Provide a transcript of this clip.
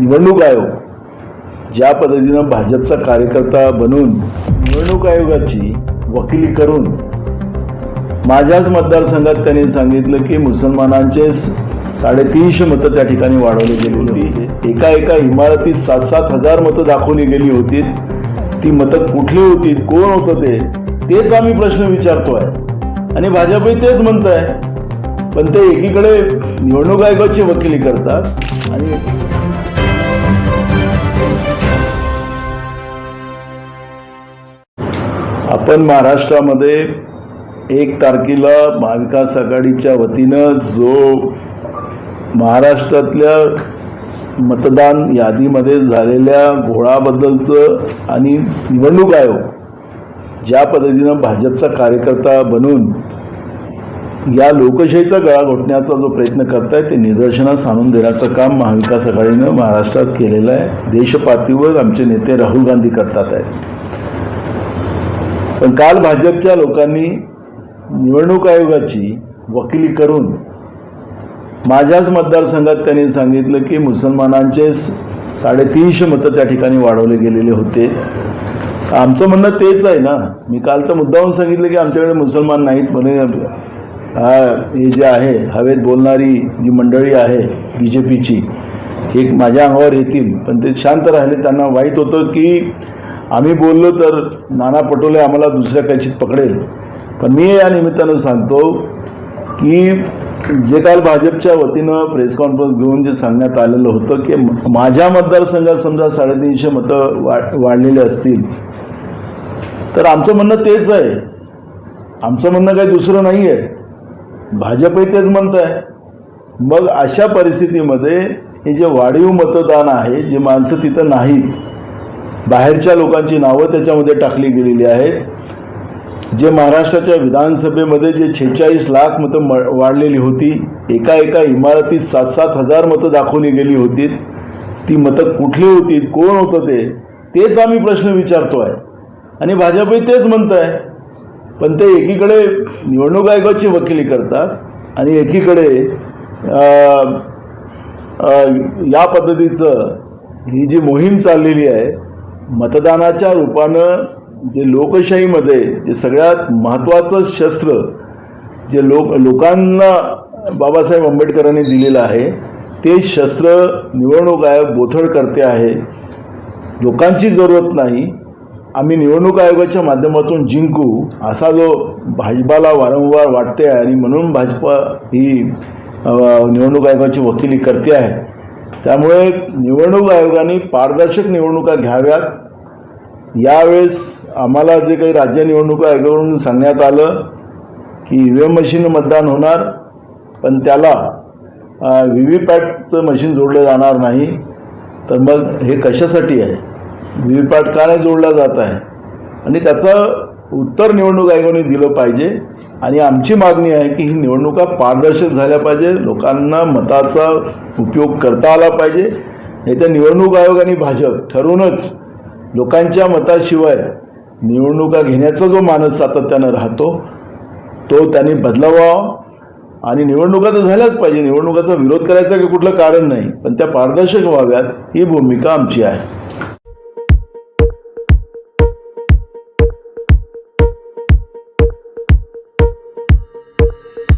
निवडणूक आयोग ज्या पद्धतीनं भाजपचा कार्यकर्ता बनून निवडणूक आयोगाची वकिली करून माझ्याच मतदारसंघात त्यांनी सांगितलं की मुसलमानांचे साडेतीनशे मतं त्या ठिकाणी वाढवली गेली होती. एका एका इमारतीत सात सात हजार मतं दाखवली गेली होती. ती मतं कुठली होती कोण होतं ते तेच आम्ही प्रश्न विचारतोय. आणि भाजपही तेच म्हणत आहे पण ते एकीकडे निवडणूक आयोगाची वकिली करतात आणि आपण महाराष्ट्रामध्ये एक तारखेला महाविकास आघाडीच्या वतीनं जो महाराष्ट्रातल्या मतदान यादीमध्ये झालेल्या घोळाबद्दलचं आणि निवडणूक आयोग ज्या पद्धतीनं भाजपचा कार्यकर्ता बनून या लोकशाहीचा गळा घोटण्याचा जो प्रयत्न करताय ते निदर्शनास आणून देण्याचं काम महाविकास आघाडीनं महाराष्ट्रात केलेलं आहे. देशपातळीवर आमचे नेते राहुल गांधी करतात आहेत. पण काल भाजपच्या लोकांनी निवडणूक आयोगाची वकिली करून माझ्याच मतदारसंघात त्यांनी सांगितलं की मुसलमानांचे साडेतीनशे मतं त्या ठिकाणी वाढवले गेलेले होते. आमचं म्हणणं तेच आहे ना. मी काल तर मुद्दाहून सांगितलं की आमच्याकडे मुसलमान नाहीत म्हणे हा हे जे आहे हवेत बोलणारी जी मंडळी आहे बी जे पीची हे माझ्या अंगावर येतील पण ते शांत राहिले. त्यांना वाईट होतं की आम्ही बोललो तर नाना पटोले आम्हाला दुसऱ्या कैचित पकडेल. पण मी या निमित्तानं सांगतो की जे काल भाजपच्या वतीनं प्रेस कॉन्फरन्स घेऊन जे सांगण्यात आलेलं होतं की माझ्या मतदारसंघात समजा साडेतीनशे मतं वाढ वाढलेले असतील तर आमचं म्हणणं तेच आहे. आमचं म्हणणं काही दुसरं नाही आहे भाजपही तेच म्हणत आहे मग अशा परिस्थितीमध्ये हे जे वाढीव मतदान आहे जे माणसं तिथं नाहीत बाहेरच्या लोकांची नावं त्याच्यामध्ये टाकली गेलेली आहेत. जे महाराष्ट्राच्या विधानसभेमध्ये जे छेचाळीस लाख मतं म वाढलेली होती एका एका इमारतीत सात सात हजार मतं दाखवली गेली होती. ती मतं कुठली होती कोण होतं ते तेच आम्ही प्रश्न विचारतो आहे आणि भाजपही तेच म्हणत आहे पण ते एकीकडे निवडणूक आयोगाची वकिली करतात आणि एकीकडे या पद्धतीचं ही जी मोहीम चाललेली आहे मतदानाच्या रूपानं जे लोकशाहीमध्ये जे सगळ्यात महत्त्वाचं शस्त्र जे लोक लोकांना बाबासाहेब आंबेडकरांनी दिलेलं आहे ते शस्त्र निवडणूक आयोग बोथड करते आहे. लोकांची जरूरत नाही. आम्ही निवडणूक आयोगाच्या माध्यमातून जिंकू असा जो भाजपाला वारंवार वाटते आहे आणि म्हणून भाजपा ही निवडणूक आयोगाची वकिली करते आहे. त्यामुळे निवडणूक आयोगाने पारदर्शक निवडणुका घ्याव्यात. यावेळेस आम्हाला जे काही राज्य निवडणूक आयोगाकडून सांगण्यात आलं की ई व्ही एम मशीन मतदान होणार पण त्याला व्ही व्ही पॅटचं मशीन जोडलं जाणार नाही. तर मग हे कशासाठी आहे? व्ही व्ही पॅट का नाही जोडला जात आहे? आणि त्याचं उत्तर निवडणूक आयोगाने दिलं पाहिजे. आणि आमची मागणी आहे की ही निवडणुका पारदर्शक झाल्या पाहिजे. लोकांना मताचा उपयोग करता आला पाहिजे. नाही निवडणूक आयोग आणि भाजप ठरूनच लोकांच्या मताशिवाय निवडणुका घेण्याचा जो मानस सातत्यानं राहतो तो त्यांनी बदलावा. आणि निवडणुका तर झाल्याच पाहिजे. निवडणुकाचा विरोध करायचा काही कुठलं कारण नाही. पण त्या पारदर्शक व्हाव्यात ही भूमिका आमची आहे.